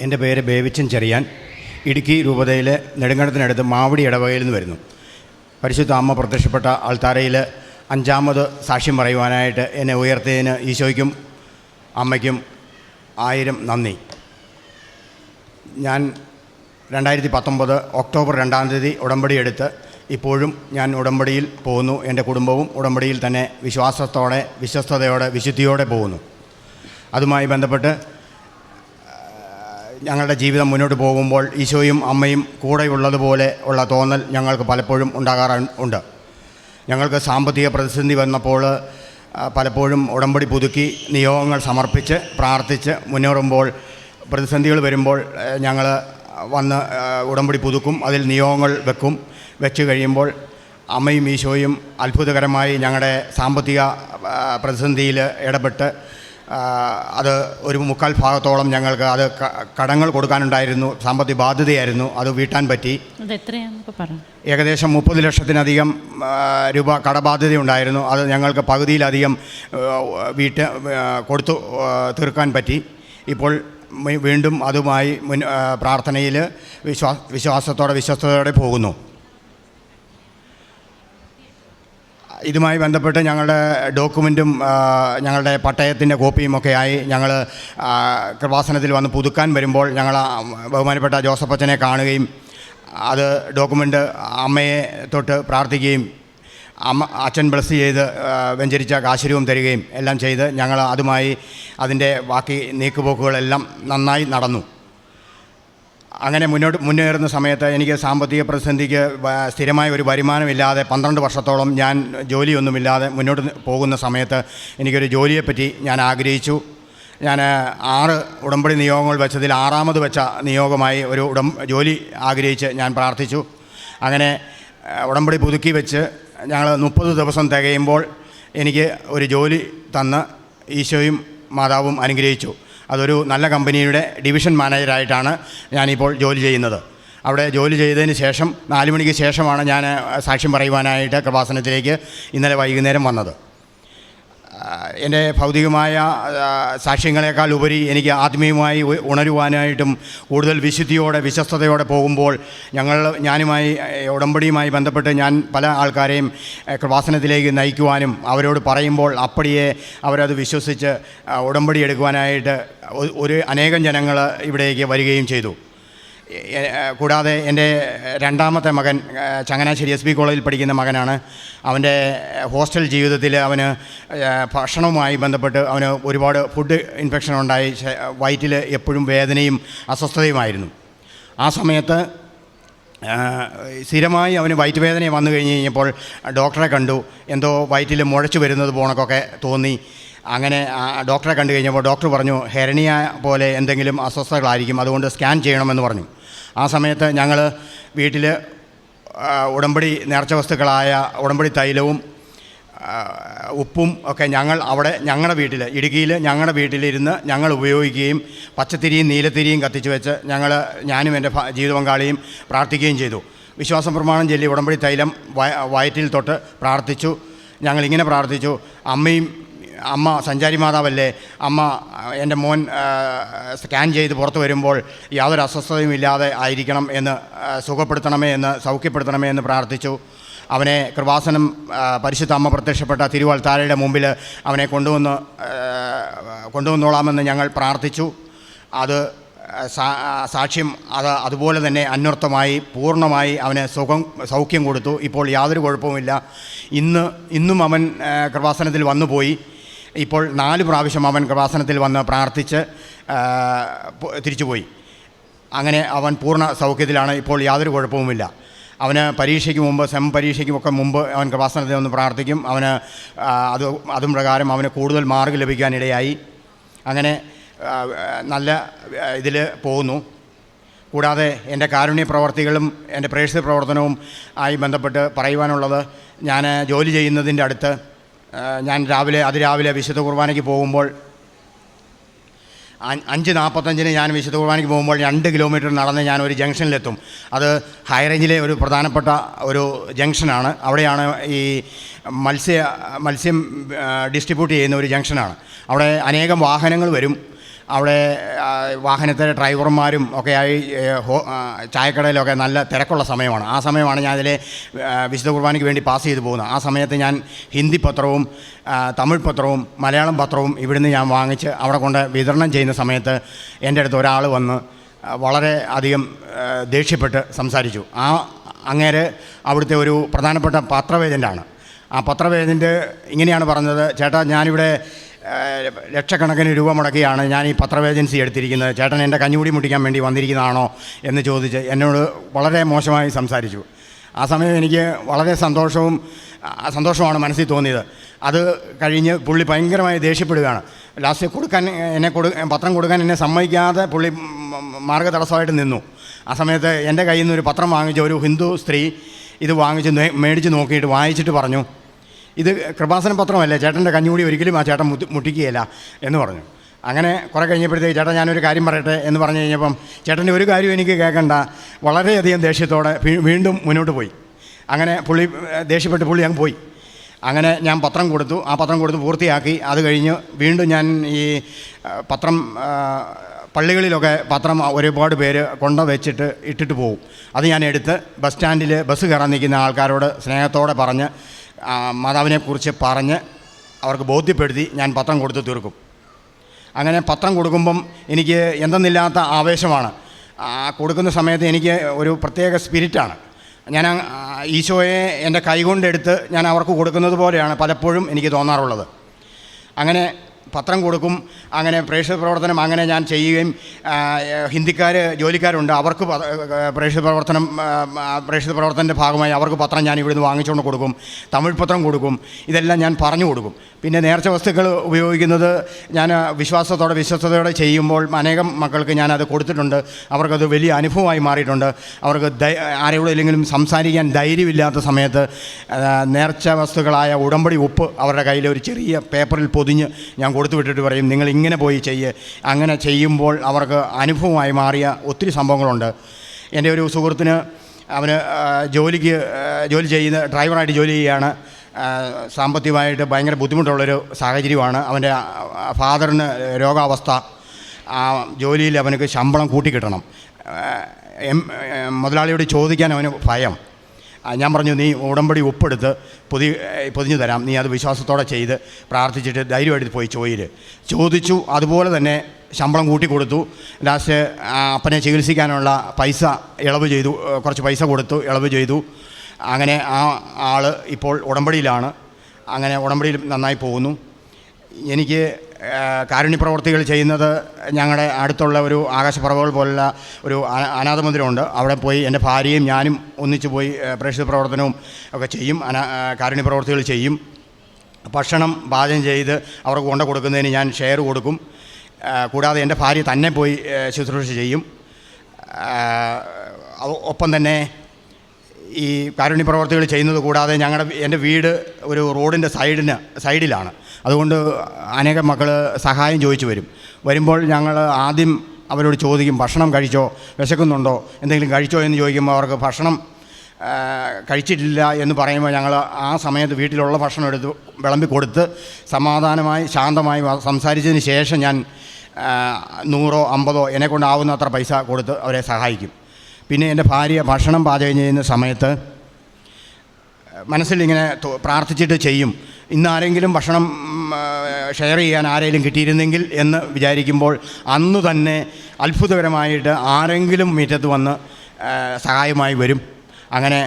എന്റെ പേര് ബേവിച്ചൻ ചെറിയാൻ. ഇടുക്കി രൂപതയിലെ നെടുങ്കണ്ടത്തിനടുത്ത് മാവടി ഇടവകയിൽ നിന്ന് വരുന്നു. പരിശുദ്ധ അമ്മ പ്രത്യക്ഷപ്പെട്ട ആൾത്താരയിൽ അഞ്ചാമത് സാക്ഷ്യം പറയുവാനായിട്ട് എന്നെ ഉയർത്തിയതിന് ഈശോയ്ക്കും അമ്മയ്ക്കും ആയിരം നന്ദി. ഞാൻ രണ്ടായിരത്തി പത്തൊമ്പത് ഒക്ടോബർ രണ്ടാം തീയതി ഉടമ്പടി എടുത്ത് ഇപ്പോഴും ഞാൻ ഉടമ്പടിയിൽ പോകുന്നു. എന്റെ കുടുംബവും ഉടമ്പടിയിൽ തന്നെ വിശ്വാസത്തോടെ വിശ്വസ്തയോടെ വിശുദ്ധിയോടെ പോകുന്നു. അതുമായി ബന്ധപ്പെട്ട് ഞങ്ങളുടെ ജീവിതം മുന്നോട്ട് പോകുമ്പോൾ ഈശോയും അമ്മയും കൂടെയുള്ളതുപോലെ ഉള്ള തോന്നൽ ഞങ്ങൾക്ക് പലപ്പോഴും ഉണ്ടാകാറുണ്ട് ഞങ്ങൾക്ക് സാമ്പത്തിക പ്രതിസന്ധി വന്നപ്പോൾ പലപ്പോഴും ഉടമ്പടി പുതുക്കി നിയോഗങ്ങൾ സമർപ്പിച്ച് പ്രാർത്ഥിച്ച് മുന്നേറുമ്പോൾ പ്രതിസന്ധികൾ വരുമ്പോൾ ഞങ്ങൾ വന്ന് ഉടമ്പടി പുതുക്കും അതിൽ നിയോഗങ്ങൾ വെക്കും വെച്ച് കഴിയുമ്പോൾ അമ്മയും ഈശോയും അത്ഭുതകരമായി ഞങ്ങളുടെ സാമ്പത്തിക പ്രതിസന്ധിയിൽ ഇടപെട്ട് അത് ഒരു മുക്കാൽ ഭാഗത്തോളം ഞങ്ങൾക്ക് അത് കടങ്ങൾ കൊടുക്കാനുണ്ടായിരുന്നു. സാമ്പത്തിക ബാധ്യതയായിരുന്നു. അത് വീട്ടാൻ പറ്റി. ഏകദേശം മുപ്പത് ലക്ഷത്തിനധികം രൂപ കടബാധ്യതയുണ്ടായിരുന്നു. അത് ഞങ്ങൾക്ക് പകുതിയിലധികം വീട്ട് കൊടുത്തു തീർക്കാൻ പറ്റി. ഇപ്പോൾ വീണ്ടും അതുമായി മുൻ പ്രാർത്ഥനയിൽ വിശ്വാസ വിശ്വാസത്തോടെ വിശ്വസ്തയോടെ പോകുന്നു. ഇതുമായി ബന്ധപ്പെട്ട് ഞങ്ങളുടെ ഡോക്യുമെന്റും ഞങ്ങളുടെ പട്ടയത്തിന്റെ കോപ്പിയും ഒക്കെ ആയി ഞങ്ങൾ കൃപാസനത്തിൽ വന്ന് പുതുക്കാൻ വരുമ്പോൾ ഞങ്ങൾ ബഹുമാനപ്പെട്ട ജോസഫ് അച്ഛനെ കാണുകയും അത് ഡോക്യുമെന്റ് അമ്മയെ തൊട്ട് പ്രാർത്ഥിക്കുകയും അമ്മ അച്ഛൻ ബ്ലസ് ചെയ്ത് വെഞ്ചരിച്ച കാശുരൂപം തരികയും എല്ലാം ചെയ്ത് ഞങ്ങൾ അതുമായി അതിന്റെ ബാക്കി നീക്കുപോക്കുകളെല്ലാം നന്നായി നടന്നു. അങ്ങനെ മുന്നോട്ട് മുന്നേറുന്ന സമയത്ത് എനിക്ക് സാമ്പത്തിക പ്രതിസന്ധിക്ക് സ്ഥിരമായ ഒരു വരുമാനമില്ലാതെ പന്ത്രണ്ട് വർഷത്തോളം ഞാൻ ജോലിയൊന്നുമില്ലാതെ മുന്നോട്ട് പോകുന്ന സമയത്ത് എനിക്കൊരു ജോലിയെപ്പറ്റി ഞാൻ ആഗ്രഹിച്ചു. ഞാൻ ആറ് ഉടമ്പടി നിയോഗങ്ങൾ വെച്ചതിൽ ആറാമത് വെച്ച നിയോഗമായി ഒരു ഉടം ജോലി ആഗ്രഹിച്ച് ഞാൻ പ്രാർത്ഥിച്ചു. അങ്ങനെ ഉടമ്പടി പുതുക്കി വെച്ച് ഞങ്ങൾ മുപ്പത് ദിവസം തികയുമ്പോൾ എനിക്ക് ഒരു ജോലി തന്ന് ഈശോയും മാതാവും അനുഗ്രഹിച്ചു. അതൊരു നല്ല കമ്പനിയുടെ ഡിവിഷൻ മാനേജറായിട്ടാണ് ഞാനിപ്പോൾ ജോലി ചെയ്യുന്നത്. അവിടെ ജോലി ചെയ്തതിന് ശേഷം നാല് മണിക്ക് ശേഷമാണ് ഞാൻ സാക്ഷ്യം പറയുവാനായിട്ട് കൃപാസനത്തിലേക്ക് ഇന്നലെ വൈകുന്നേരം വന്നത്. എന്റെ ഭൗതികമായ സാക്ഷ്യങ്ങളെക്കാൾ ഉപരി എനിക്ക് ആത്മീയമായി ഉണരുവാനായിട്ടും കൂടുതൽ വിശുദ്ധിയോടെ വിശ്വസ്തയോടെ പോകുമ്പോൾ ഞങ്ങൾ ഞാനുമായി ഉടമ്പടിയുമായി ബന്ധപ്പെട്ട് ഞാൻ പല ആൾക്കാരെയും വാസനത്തിലേക്ക് നയിക്കുവാനും അവരോട് പറയുമ്പോൾ അപ്പടിയെ അവരത് വിശ്വസിച്ച് ഉടമ്പടി എടുക്കുവാനായിട്ട് ഒരു അനേകം ജനങ്ങൾ ഇവിടേക്ക് വരികയും ചെയ്തു. കൂടാതെ എന്റെ രണ്ടാമത്തെ മകൻ ചങ്ങനാശ്ശേരി എസ് ബി കോളേജിൽ പഠിക്കുന്ന മകനാണ്. അവന്റെ ഹോസ്റ്റൽ ജീവിതത്തിൽ അവന് ഭക്ഷണവുമായി ബന്ധപ്പെട്ട് അവന് ഒരുപാട് ഫുഡ് ഇൻഫെക്ഷൻ ഉണ്ടായി. വയറ്റിൽ എപ്പോഴും വേദനയും അസ്വസ്ഥതയുമായിരുന്നു. ആ സമയത്ത് സ്ഥിരമായി അവന് വയറ്റ് വേദന വന്നു കഴിഞ്ഞ് കഴിഞ്ഞപ്പോൾ ഡോക്ടറെ കണ്ടു. എന്തോ വയറ്റിൽ മുഴച്ചു വരുന്നത് പോണക്കൊക്കെ തോന്നി. അങ്ങനെ ഡോക്ടറെ കണ്ടു കഴിഞ്ഞപ്പോൾ ഡോക്ടർ പറഞ്ഞു ഹെരണിയ പോലെ എന്തെങ്കിലും അസ്വസ്ഥതകളായിരിക്കും. അതുകൊണ്ട് സ്കാൻ ചെയ്യണമെന്ന് പറഞ്ഞു. ആ സമയത്ത് ഞങ്ങൾ വീട്ടിൽ ഉടമ്പടി നേർച്ച വസ്തുക്കളായ ഉടമ്പടി തൈലവും ഉപ്പും ഒക്കെ ഞങ്ങൾ അവിടെ ഞങ്ങളുടെ വീട്ടിൽ ഇടുക്കിയിൽ ഞങ്ങളുടെ വീട്ടിലിരുന്ന് ഞങ്ങൾ ഉപയോഗിക്കുകയും പച്ചത്തിരിയും നീലത്തിരിയും കത്തിച്ച് വെച്ച് ഞങ്ങൾ ഞാനും എന്റെ ജീവിത പങ്കാളിയും പ്രാർത്ഥിക്കുകയും ചെയ്തു. വിശ്വാസം പ്രമാണം ചൊല്ലി ഉടമ്പടി തൈലം വയ- വയറ്റിൽ തൊട്ട് പ്രാർത്ഥിച്ചു. ഞങ്ങളിങ്ങനെ പ്രാർത്ഥിച്ചു. അമ്മയും അമ്മ സഞ്ചാരി മാതാവല്ലേ അമ്മ എന്റെ മോൻ സ്കാൻ ചെയ്ത് പുറത്ത് വരുമ്പോൾ യാതൊരു അസ്വസ്ഥതയും ഇല്ലാതെ ആയിരിക്കണം എന്ന് സുഖപ്പെടുത്തണമേ എന്ന് സൗഖ്യപ്പെടുത്തണമേ എന്ന് പ്രാർത്ഥിച്ചു. അവനെ കൃപാസനം പരിശുദ്ധ അമ്മ പ്രത്യക്ഷപ്പെട്ട തിരുവാൾത്താരയുടെ മുമ്പിൽ അവനെ കൊണ്ടുവന്ന് കൊണ്ടുവന്നോളാമെന്ന് ഞങ്ങൾ പ്രാർത്ഥിച്ചു. അത് സാക്ഷ്യം അത് അതുപോലെ തന്നെ അന്വർത്ഥമായി പൂർണമായി അവന് സുഖം സൗഖ്യം കൊടുത്തു. ഇപ്പോൾ യാതൊരു കുഴപ്പവുമില്ല. ഇന്ന് ഇന്നും അവൻ കൃപാസനത്തിൽ വന്നുപോയി. ഇപ്പോൾ നാല് പ്രാവശ്യം അവൻ കൃപാസനത്തിൽ വന്ന് പ്രാർത്ഥിച്ച് തിരിച്ചുപോയി. അങ്ങനെ അവൻ പൂർണ സൗഖ്യത്തിലാണ് ഇപ്പോൾ യാതൊരു കുഴപ്പവുമില്ല. അവന് പരീക്ഷയ്ക്ക് മുമ്പ് സെം പരീക്ഷയ്ക്കുമൊക്കെ മുമ്പ് അവൻ കൃപാസനത്തിൽ ഒന്ന് പ്രാർത്ഥിക്കും. അവന് അത് അതും പ്രകാരം അവന് കൂടുതൽ മാർക്ക് ലഭിക്കാനിടയായി. അങ്ങനെ നല്ല ഇതിൽ പോകുന്നു. കൂടാതെ എന്റെ കാരുണ്യ പ്രവർത്തികളും എന്റെ പ്രേക്ഷിത പ്രവർത്തനവും ആയി ബന്ധപ്പെട്ട് പറയുവാനുള്ളത് ഞാൻ ജോലി ചെയ്യുന്നതിന്റെ അടുത്ത് ഞാൻ രാവിലെ അതിരാവിലെ വിശുദ്ധ കുർബാനയ്ക്ക് പോകുമ്പോൾ അഞ്ച് നാൽപ്പത്തഞ്ചിന് ഞാൻ വിശുദ്ധ കുർബാനയ്ക്ക് പോകുമ്പോൾ രണ്ട് കിലോമീറ്റർ നടന്ന് ഞാൻ ഒരു ജംഗ്ഷനിലെത്തും. അത് ഹൈറേഞ്ചിലെ ഒരു പ്രധാനപ്പെട്ട ഒരു ജംഗ്ഷനാണ്. അവിടെയാണ് ഈ മത്സ്യ മത്സ്യം ഡിസ്ട്രിബ്യൂട്ട് ചെയ്യുന്ന ഒരു ജംഗ്ഷനാണ്. അവിടെ അനേകം വാഹനങ്ങൾ വരും. അവിടെ വാഹനത്തിൽ ഡ്രൈവർമാരും ഒക്കെ ആയി ചായക്കടയിലൊക്കെ നല്ല തിരക്കുള്ള സമയമാണ്. ആ സമയമാണ് ഞാൻ അതിലെ വിശുദ്ധ കുർബാനയ്ക്ക് വേണ്ടി പാസ് ചെയ്തു പോകുന്നത്. ആ സമയത്ത് ഞാൻ ഹിന്ദി പത്രവും തമിഴ് പത്രവും മലയാളം പത്രവും ഇവിടുന്ന് ഞാൻ വാങ്ങിച്ച് അവിടെ കൊണ്ട് വിതരണം ചെയ്യുന്ന സമയത്ത് എന്റെ അടുത്ത് ഒരാൾ വന്ന് വളരെ അധികം ദേഷ്യപ്പെട്ട് സംസാരിച്ചു. ആ അങ്ങേര് അവിടുത്തെ ഒരു പ്രധാനപ്പെട്ട പത്രവേജന്റാണ് ആ പത്രവേജന്റ് ഇങ്ങനെയാണ് പറഞ്ഞത് ചേട്ടാ ഞാനിവിടെ ലക്ഷക്കണക്കിന് രൂപ മുടക്കിയാണ് ഞാൻ ഈ പത്രവേജൻസി എടുത്തിരിക്കുന്നത്. ചേട്ടൻ എന്റെ കഞ്ഞുകൂടി മുട്ടിക്കാൻ വേണ്ടി വന്നിരിക്കുന്നതാണോ എന്ന് ചോദിച്ച് എന്നോട് വളരെ മോശമായി സംസാരിച്ചു. ആ സമയം എനിക്ക് വളരെ സന്തോഷവും സന്തോഷമാണ് മനസ്സിൽ തോന്നിയത്. അത് കഴിഞ്ഞ് പുള്ളി ഭയങ്കരമായി ദേഷ്യപ്പെടുകയാണ്. ലാസ്റ്റ് കൊടുക്കാൻ എന്നെ കൊടു പത്രം കൊടുക്കാൻ എന്നെ സമ്മതിക്കാതെ പുള്ളി മാർഗതടസ്സമായിട്ട് നിന്നു. ആ സമയത്ത് എന്റെ കയ്യിൽ നിന്ന് ഒരു പത്രം വാങ്ങിച്ച ഒരു ഹിന്ദു സ്ത്രീ ഇത് വാങ്ങിച്ച് മേടിച്ച് നോക്കിയിട്ട് വായിച്ചിട്ട് പറഞ്ഞു ഇത് കൃപാസന പത്രമല്ലേ ചേട്ടന്റെ കഞ്ഞുകൂടി ഒരിക്കലും ആ ചേട്ടൻ മുത്തി മുട്ടിക്കുകയില്ല എന്ന് പറഞ്ഞു. അങ്ങനെ കുറേ കഴിഞ്ഞപ്പോഴത്തേക്ക് ചേട്ടാ ഞാനൊരു കാര്യം പറയട്ടെ എന്ന് പറഞ്ഞു കഴിഞ്ഞപ്പം ചേട്ടന്റെ ഒരു കാര്യം എനിക്ക് കേൾക്കണ്ട. വളരെയധികം ദേഷ്യത്തോടെ വീണ്ടും മുന്നോട്ട് പോയി. അങ്ങനെ പുള്ളി ദേഷ്യപ്പെട്ട് പുള്ളി അങ്ങ് പോയി. അങ്ങനെ ഞാൻ പത്രം കൊടുത്തു. ആ പത്രം കൊടുത്ത് പൂർത്തിയാക്കി. അത് കഴിഞ്ഞ് വീണ്ടും ഞാൻ ഈ പത്രം പള്ളികളിലൊക്കെ പത്രം ഒരുപാട് പേര് കൊണ്ട വെച്ചിട്ട് ഇട്ടിട്ട് പോകും അത് ഞാൻ എടുത്ത് ബസ് സ്റ്റാൻഡിൽ ബസ് കയറാൻ നിൽക്കുന്ന ആൾക്കാരോട് സ്നേഹത്തോടെ പറഞ്ഞ് മാതാവിനെക്കുറിച്ച് പറഞ്ഞ് അവർക്ക് ബോധ്യപ്പെടുത്തി ഞാൻ പത്രം കൊടുത്ത് തീർക്കും. അങ്ങനെ പത്രം കൊടുക്കുമ്പം എനിക്ക് എന്തെന്നില്ലാത്ത ആവേശമാണ്. കൊടുക്കുന്ന സമയത്ത് എനിക്ക് ഒരു പ്രത്യേക സ്പിരിറ്റാണ്. ഞാൻ ഈശോയെ എന്റെ കൈകൊണ്ടെടുത്ത് ഞാൻ അവർക്ക് കൊടുക്കുന്നത് പോലെയാണ് പലപ്പോഴും എനിക്ക് തോന്നാറുള്ളത്. അങ്ങനെ പത്രം കൊടുക്കും അങ്ങനെ പ്രേക്ഷിത പ്രവർത്തനം അങ്ങനെ ഞാൻ ചെയ്യുകയും ഹിന്ദിക്കാർ ജോലിക്കാരുണ്ട് അവർക്ക് പ്രേക്ഷക പ്രവർത്തനം പ്രേക്ഷിത പ്രവർത്തനത്തിന്റെ ഭാഗമായി അവർക്ക് പത്രം ഞാൻ ഇവിടുന്ന് വാങ്ങിച്ചുകൊണ്ട് കൊടുക്കും തമിഴ് പത്രം കൊടുക്കും ഇതെല്ലാം ഞാൻ പറഞ്ഞു കൊടുക്കും. പിന്നെ നേർച്ച വസ്തുക്കൾ ഉപയോഗിക്കുന്നത് ഞാൻ വിശ്വാസത്തോടെ വിശ്വസ്തയോടെ ചെയ്യുമ്പോൾ അനേകം മക്കൾക്ക് ഞാനത് കൊടുത്തിട്ടുണ്ട്. അവർക്കത് വലിയ അനുഭവമായി മാറിയിട്ടുണ്ട്. അവർക്ക് ധൈ ആരെവിടെയെങ്കിലും സംസാരിക്കാൻ ധൈര്യമില്ലാത്ത സമയത്ത് നേർച്ച വസ്തുക്കളായ ഉടമ്പടി ഉപ്പ് അവരുടെ കയ്യിൽ ഒരു ചെറിയ പേപ്പറിൽ പൊതിഞ്ഞ് ഞാൻ കൊടുത്തു വിട്ടിട്ട് പറയും നിങ്ങൾ ഇങ്ങനെ പോയി ചെയ്യ്. അങ്ങനെ ചെയ്യുമ്പോൾ അവർക്ക് അനുഭവമായി മാറിയ ഒത്തിരി സംഭവങ്ങളുണ്ട്. എന്റെ ഒരു സുഹൃത്തിന് അവന് ജോലിക്ക് ജോലി ചെയ്യുന്ന ഡ്രൈവറായിട്ട് ജോലി ചെയ്യുകയാണ്. സാമ്പത്തികമായിട്ട് ഭയങ്കര ബുദ്ധിമുട്ടുള്ളൊരു സാഹചര്യമാണ്. അവന്റെ ഫാദറിന് രോഗാവസ്ഥ. ജോലിയിൽ അവനക്ക് ശമ്പളം കൂട്ടിക്കിട്ടണം. എം മുതലാളിയോട് ചോദിക്കാൻ അവന് ഭയം. ഞാൻ പറഞ്ഞു നീ ഉടമ്പടി ഒപ്പെടുത്ത് പൊതി പൊതിഞ്ഞു തരാം. നീ അത് വിശ്വാസത്തോടെ ചെയ്ത് പ്രാർത്ഥിച്ചിട്ട് ധൈര്യമായിട്ട് പോയി ചോയിൽ ചോദിച്ചു അതുപോലെ തന്നെ ശമ്പളം കൂട്ടി കൊടുത്തു ലാസ്റ്റ് അപ്പനെ ചികിത്സിക്കാനുള്ള പൈസ ഇളവ് ചെയ്തു കുറച്ച് പൈസ കൊടുത്തു ഇളവ് ചെയ്തു. അങ്ങനെ ആ ആൾ ഇപ്പോൾ ഉടമ്പടിയിലാണ്. അങ്ങനെ ഉടമ്പടിയിൽ നന്നായി പോകുന്നു. എനിക്ക് ആ, കാരുണ്യ ചെയ്യുന്നത് ഞങ്ങളുടെ അടുത്തുള്ള ഒരു ആകാശപ്പറവുകൾ പോലുള്ള ഒരു അന- അനാഥ മന്ദിരമുണ്ട് അവിടെ പോയി എന്റെ ഭാര്യയും ഞാനും ഒന്നിച്ചു പോയി പ്രേക്ഷിത പ്രവർത്തനവും ഒക്കെ ചെയ്യും അനാ കാരുണ്യപ്രവർത്തികൾ ചെയ്യും. ഭക്ഷണം പാചകം ചെയ്ത് അവർക്ക് കൊണ്ടു കൊടുക്കുന്നതിന് ഞാൻ ഷെയർ കൊടുക്കും. കൂടാതെ എന്റെ ഭാര്യ തന്നെ പോയി ശുശ്രൂഷ ചെയ്യും. ഒപ്പം തന്നെ ഈ കാരുണ്യ പ്രവർത്തികൾ ചെയ്യുന്നത് കൂടാതെ ഞങ്ങളുടെ എന്റെ വീട് ഒരു റോഡിന്റെ സൈഡിന് സൈഡിലാണ്. അതുകൊണ്ട് അനേകം മക്കൾ സഹായം ചോദിച്ചു വരും. വരുമ്പോൾ ഞങ്ങൾ ആദ്യം അവരോട് ചോദിക്കും ഭക്ഷണം കഴിച്ചോ? വിശക്കുന്നുണ്ടോ? എന്തെങ്കിലും കഴിച്ചോ? എന്ന് ചോദിക്കുമ്പോൾ അവർക്ക് ഭക്ഷണം കഴിച്ചിട്ടില്ല എന്ന് പറയുമ്പോൾ ഞങ്ങൾ ആ സമയത്ത് വീട്ടിലുള്ള ഭക്ഷണം എടുത്ത് വിളമ്പി കൊടുത്ത് സമാധാനമായി ശാന്തമായി സംസാരിച്ചതിന് ശേഷം ഞാൻ നൂറോ അമ്പതോ എന്നെക്കൊണ്ടാവുന്ന അത്ര പൈസ കൊടുത്ത് അവരെ സഹായിക്കും. പിന്നെ എന്റെ ഭാര്യ ഭക്ഷണം പാചകം ചെയ്യുന്ന സമയത്ത് മനസ്സിൽ ഇങ്ങനെ പ്രാർത്ഥിച്ചിട്ട് ചെയ്യും. ഇന്ന് ആരെങ്കിലും ഭക്ഷണം ഷെയർ ചെയ്യാൻ ആരെങ്കിലും കിട്ടിയിരുന്നെങ്കിൽ എന്ന് വിചാരിക്കുമ്പോൾ അന്ന് തന്നെ അത്ഭുതകരമായിട്ട് ആരെങ്കിലും മുറ്റത്ത് വന്ന് സഹായമായി വരും. അങ്ങനെ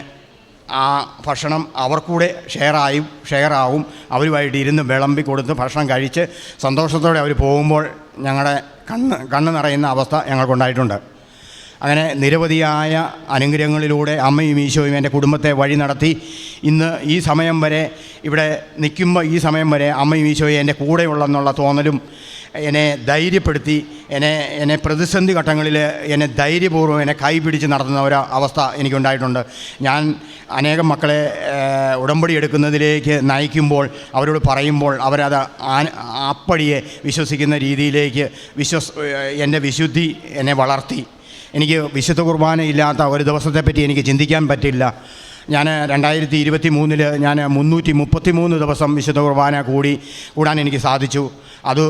ആ ഭക്ഷണം അവർക്കൂടെ ഷെയറായും ഷെയറാവും അവരുമായിട്ട് ഇരുന്ന് വിളമ്പി കൊടുത്ത് ഭക്ഷണം കഴിച്ച് സന്തോഷത്തോടെ അവർ പോകുമ്പോൾ ഞങ്ങളുടെ കണ്ണ് കണ്ണ് നിറയുന്ന അവസ്ഥ ഞങ്ങൾക്കുണ്ടായിട്ടുണ്ട്. അങ്ങനെ നിരവധിയായ അനുഗ്രഹങ്ങളിലൂടെ അമ്മയും ഈശോയും എന്റെ കുടുംബത്തെ വഴി നടത്തി. ഇന്ന് ഈ സമയം വരെ ഇവിടെ നിൽക്കുമ്പോൾ ഈ സമയം വരെ അമ്മയും ഈശോയും എന്റെ കൂടെയുള്ളെന്നുള്ള തോന്നലും എന്നെ ധൈര്യപ്പെടുത്തി എന്നെ എന്നെ പ്രതിസന്ധി ഘട്ടങ്ങളിൽ എന്നെ ധൈര്യപൂർവം എന്നെ കൈപിടിച്ച് നടത്തുന്ന ഒരു അവസ്ഥ എനിക്കുണ്ടായിട്ടുണ്ട്. ഞാൻ അനേകം മക്കളെ ഉടമ്പടി എടുക്കുന്നതിലേക്ക് നയിക്കുമ്പോൾ അവരോട് പറയുമ്പോൾ അവരത് അപ്പടിയെ വിശ്വസിക്കുന്ന രീതിയിലേക്ക് വിശ്വസ് എന്റെ വിശുദ്ധി എന്നെ വളർത്തി. എനിക്ക് വിശുദ്ധ കുർബാന ഇല്ലാത്ത ഒരു ദിവസത്തെപ്പറ്റി എനിക്ക് ചിന്തിക്കാൻ പറ്റില്ല. ഞാൻ രണ്ടായിരത്തി ഇരുപത്തി മൂന്നിൽ ഞാൻ മുന്നൂറ്റി മുപ്പത്തി മൂന്ന് ദിവസം വിശുദ്ധ കുർബാന കൂടി കൂടാൻ എനിക്ക് സാധിച്ചു. അത്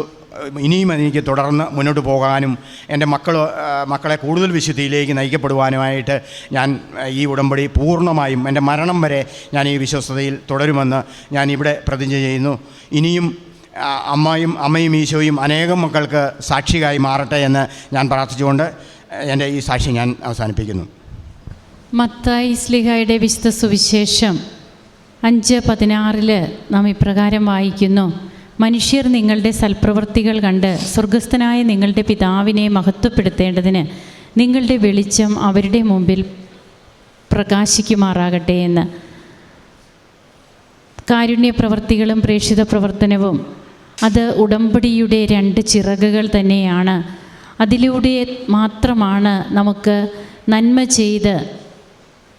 ഇനിയും എനിക്ക് തുടർന്ന് മുന്നോട്ട് പോകാനും എന്റെ മക്കൾ മക്കളെ കൂടുതൽ വിശുദ്ധിയിലേക്ക് നയിക്കപ്പെടുവാനുമായിട്ട് ഞാൻ ഈ ഉടമ്പടി പൂർണമായും എന്റെ മരണം വരെ ഞാൻ ഈ വിശ്വസ്തയിൽ തുടരുമെന്ന് ഞാൻ ഇവിടെ പ്രതിജ്ഞ ചെയ്യുന്നു. ഇനിയും അമ്മയും അമ്മയും ഈശോയും അനേകം മക്കൾക്ക് സാക്ഷിയായി മാറട്ടെ എന്ന് ഞാൻ പ്രാർത്ഥിച്ചുകൊണ്ട് എന്റെ ഈ സാക്ഷി ഞാൻ അവസാനിപ്പിക്കുന്നു. മത്തായി സ്ലിഹയുടെ വിശുദ്ധ സുവിശേഷം അഞ്ച് പതിനാറിൽ നാം ഇപ്രകാരം വായിക്കുന്നു. മനുഷ്യർ നിങ്ങളുടെ സൽപ്രവൃത്തികൾ കണ്ട് സ്വർഗസ്ഥനായ നിങ്ങളുടെ പിതാവിനെ മഹത്വപ്പെടുത്തേണ്ടതിന് നിങ്ങളുടെ വെളിച്ചം അവരുടെ മുമ്പിൽ പ്രകാശിക്കുമാറാകട്ടെ എന്ന്. കാരുണ്യ പ്രവർത്തികളും പ്രേക്ഷിത പ്രവർത്തനവും അത് ഉടമ്പടിയുടെ രണ്ട് ചിറകുകൾ തന്നെയാണ്. അതിലൂടെ മാത്രമാണ് നമുക്ക് നന്മ ചെയ്ത്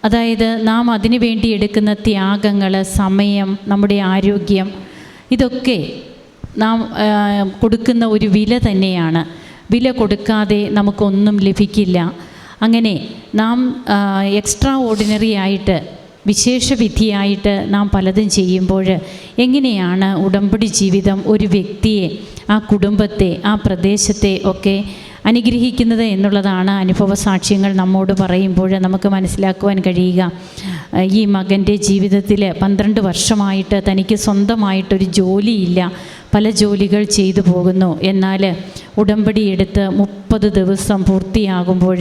അതായത് നാം അതിനു വേണ്ടി എടുക്കുന്ന ത്യാഗങ്ങൾ സമയം നമ്മുടെ ആരോഗ്യം ഇതൊക്കെ നാം കൊടുക്കുന്ന ഒരു വില തന്നെയാണ്. വില കൊടുക്കാതെ നമുക്കൊന്നും ലഭിക്കില്ല. അങ്ങനെ നാം എക്സ്ട്രാ ഓർഡിനറി ആയിട്ട് വിശേഷ വിധിയായിട്ട് നാം പലതും ചെയ്യുമ്പോൾ എങ്ങനെയാണ് ഉടമ്പടി ജീവിതം ഒരു വ്യക്തിയെ ആ കുടുംബത്തെ ആ പ്രദേശത്തെ ഒക്കെ അനുഗ്രഹിക്കുന്നത് എന്നുള്ളതാണ് അനുഭവ സാക്ഷ്യങ്ങൾ നമ്മോട് പറയുമ്പോൾ നമുക്ക് മനസ്സിലാക്കുവാൻ കഴിയുക. ഈ മകന്റെ ജീവിതത്തിൽ പന്ത്രണ്ട് വർഷമായിട്ട് തനിക്ക് സ്വന്തമായിട്ടൊരു ജോലിയില്ല. പല ജോലികൾ ചെയ്തു പോകുന്നു. എന്നാൽ ഉടമ്പടി എടുത്ത് മുപ്പത് ദിവസം പൂർത്തിയാകുമ്പോൾ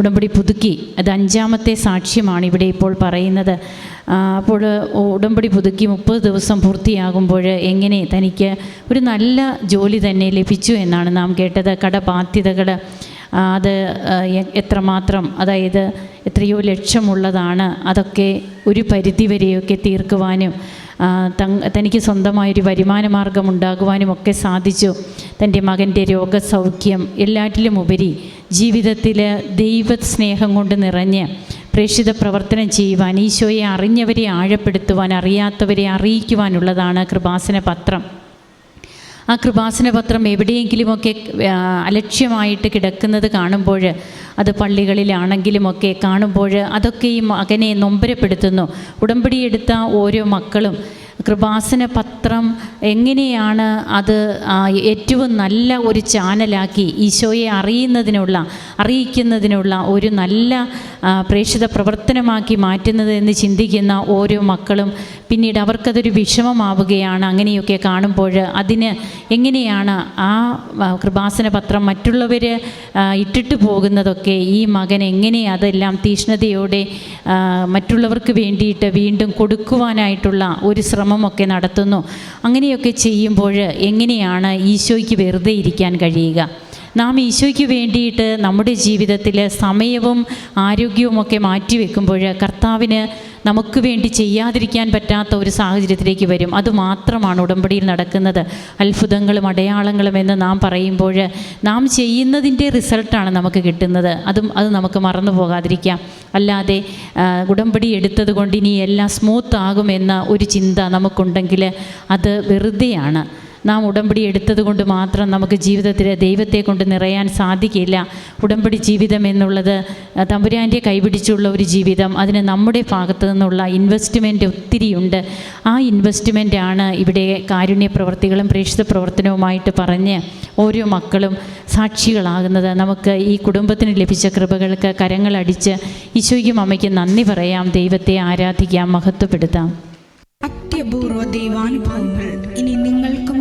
ഉടമ്പടി പുതുക്കി. അത് അഞ്ചാമത്തെ സാക്ഷ്യമാണ് ഇവിടെ ഇപ്പോൾ പറയുന്നത്. അപ്പോൾ ഉടമ്പടി പുതുക്കി മുപ്പത് ദിവസം പൂർത്തിയാകുമ്പോൾ എങ്ങനെ തനിക്ക് ഒരു നല്ല ജോലി തന്നെ ലഭിച്ചു എന്നാണ് നാം കേട്ടത്. കടബാധ്യതകൾ അത് എത്രമാത്രം അതായത് എത്രയോ ലക്ഷ്യമുള്ളതാണ്. അതൊക്കെ ഒരു പരിധിവരെയൊക്കെ തീർക്കുവാനും തനിക്ക് സ്വന്തമായൊരു വരുമാന മാർഗം ഉണ്ടാകുവാനും ഒക്കെ സാധിച്ചു. തന്റെ മകന്റെ രോഗസൗഖ്യം എല്ലാറ്റിലും ഉപരി ജീവിതത്തിൽ ദൈവസ്നേഹം കൊണ്ട് നിറഞ്ഞ് പ്രേക്ഷിത പ്രവർത്തനം ചെയ്യുവാൻ ഈശോയെ അറിഞ്ഞവരെ ആഴപ്പെടുത്തുവാൻ അറിയാത്തവരെ അറിയിക്കുവാനുള്ളതാണ് കൃപാസന പത്രം. ആ കൃപാസന പത്രം എവിടെയെങ്കിലുമൊക്കെ അലക്ഷ്യമായിട്ട് കിടക്കുന്നത് കാണുമ്പോൾ അത് പള്ളികളിലാണെങ്കിലുമൊക്കെ കാണുമ്പോൾ അതൊക്കെ ഈ മകനെ നൊമ്പരപ്പെടുത്തുന്നു. ഉടമ്പടി എടുത്ത ഓരോ മക്കളും കൃപാസന പത്രം എങ്ങനെയാണ് അത് ഏറ്റവും നല്ല ഒരു ചാനലാക്കി ഈശോയെ അറിയുന്നതിനുള്ള അറിയിക്കുന്നതിനുള്ള ഒരു നല്ല പ്രേക്ഷിത പ്രവർത്തനമാക്കി മാറ്റുന്നത് എന്ന് ചിന്തിക്കുന്ന ഓരോ മക്കളും പിന്നീട് അവർക്കതൊരു വിഷമമാവുകയാണ് അങ്ങനെയൊക്കെ കാണുമ്പോൾ അതിന് എങ്ങനെയാണ് ആ, കൃപാസന പത്രം മറ്റുള്ളവർ ഇട്ടിട്ട് പോകുന്നതൊക്കെ ഈ മകൻ എങ്ങനെ അതെല്ലാം തീഷ്ണതയോടെ മറ്റുള്ളവർക്ക് വേണ്ടിയിട്ട് വീണ്ടും കൊടുക്കുവാനായിട്ടുള്ള ഒരു ശ്രമമൊക്കെ നടത്തുന്നു. അങ്ങനെയൊക്കെ ചെയ്യുമ്പോൾ എങ്ങനെയാണ് ഈശോയ്ക്ക് വെറുതെ ഇരിക്കാൻ കഴിയുക? നാം ഈശോയ്ക്ക് വേണ്ടിയിട്ട് നമ്മുടെ ജീവിതത്തിൽ സമയവും ആരോഗ്യവും ആരോഗ്യവുമൊക്കെ മാറ്റിവെക്കുമ്പോൾ കർത്താവിന് നമുക്ക് വേണ്ടി ചെയ്യാതിരിക്കാൻ പറ്റാത്ത ഒരു സാഹചര്യത്തിലേക്ക് വരും. അതുമാത്രമാണ് ഉടമ്പടിയിൽ നടക്കുന്നത്. അത്ഭുതങ്ങളും അടയാളങ്ങളും എന്ന് നാം പറയുമ്പോൾ നാം ചെയ്യുന്നതിന്റെ റിസൾട്ടാണ് നമുക്ക് കിട്ടുന്നത്. അതും അത് നമുക്ക് മറന്നു പോകാതിരിക്കാം. അല്ലാതെ ഉടമ്പടി എടുത്തത് കൊണ്ട് ഇനി എല്ലാം സ്മൂത്ത് ആകുമെന്ന ഒരു ചിന്ത നമുക്കുണ്ടെങ്കിൽ അത് വെറുതെയാണ്. നാം ഉടമ്പടി എടുത്തത് കൊണ്ട് മാത്രം നമുക്ക് ജീവിതത്തിൽ ദൈവത്തെ കൊണ്ട് നിറയാൻ സാധിക്കില്ല. ഉടമ്പടി ജീവിതം എന്നുള്ളത് തമ്പുരാന്റെ കൈപിടിച്ചുള്ള ഒരു ജീവിതം. അതിന് നമ്മുടെ ഭാഗത്തു നിന്നുള്ള ഇൻവെസ്റ്റ്മെന്റ് ഒത്തിരിയുണ്ട് ആ ആണ് ഇവിടെ കാരുണ്യ പ്രവർത്തികളും പ്രേക്ഷിത പ്രവർത്തനവുമായിട്ട് പറഞ്ഞ് ഓരോ മക്കളും സാക്ഷികളാകുന്നത്. നമുക്ക് ഈ കുടുംബത്തിന് ലഭിച്ച കൃപകൾക്ക് കരങ്ങളടിച്ച് ഈശോയ്ക്കും അമ്മയ്ക്ക് നന്ദി പറയാം. ദൈവത്തെ ആരാധിക്കാം മഹത്വപ്പെടുത്താം. അത്യപൂർവ ദൈവാനുഭവങ്ങൾ.